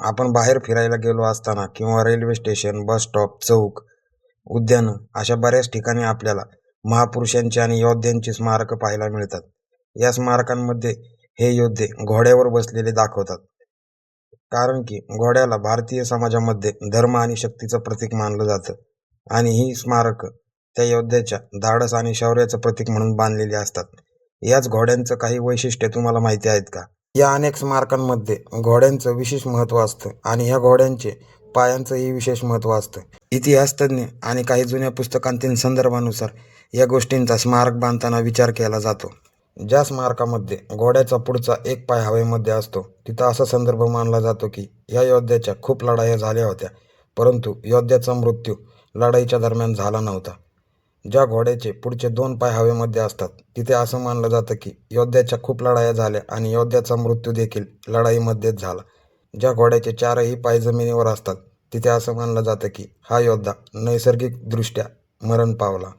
आपण बाहेर फिरायला गेलो असताना किंवा रेल्वे स्टेशन बस स्टॉप चौक उद्यानं अशा बऱ्याच ठिकाणी आपल्याला महापुरुषांची आणि योद्ध्यांची स्मारकं पाहायला मिळतात. या स्मारकांमध्ये हे योद्धे घोड्यावर बसलेले दाखवतात. कारण की घोड्याला भारतीय समाजामध्ये धर्म आणि शक्तीचं प्रतीक मानलं जातं आणि ही स्मारकं त्या योद्ध्याच्या धाडस आणि शौर्याचं प्रतीक म्हणून बांधलेली असतात. याच घोड्यांचं काही वैशिष्ट्य तुम्हाला माहिती आहेत का? या अनेक स्मारकांमध्ये घोड्यांचं विशेष महत्त्व असतं आणि या घोड्यांचे पायांचंही विशेष महत्त्व असतं. इतिहासतज्ञ आणि काही जुन्या पुस्तकांतील संदर्भानुसार या गोष्टींचा स्मारक बांधताना विचार केला जातो. ज्या स्मारकामध्ये घोड्याचा पुढचा एक पाय हवेमध्ये असतो तिथं असा संदर्भ मानला जातो की या योद्ध्याच्या खूप लढाया झाल्या होत्या परंतु योद्ध्याचा मृत्यू लढाईच्या दरम्यान झाला नव्हता. ज्या घोड्याचे पुढचे दोन पाय हवेमध्ये असतात तिथे असं मानलं जातं की योद्ध्याच्या खूप लढाया झाल्या आणि योद्ध्याचा मृत्यू देखील लढाईमध्येच झाला. ज्या घोड्याचे चारही पाय जमिनीवर असतात तिथे असं मानलं जातं की हा योद्धा नैसर्गिकदृष्ट्या मरण पावला.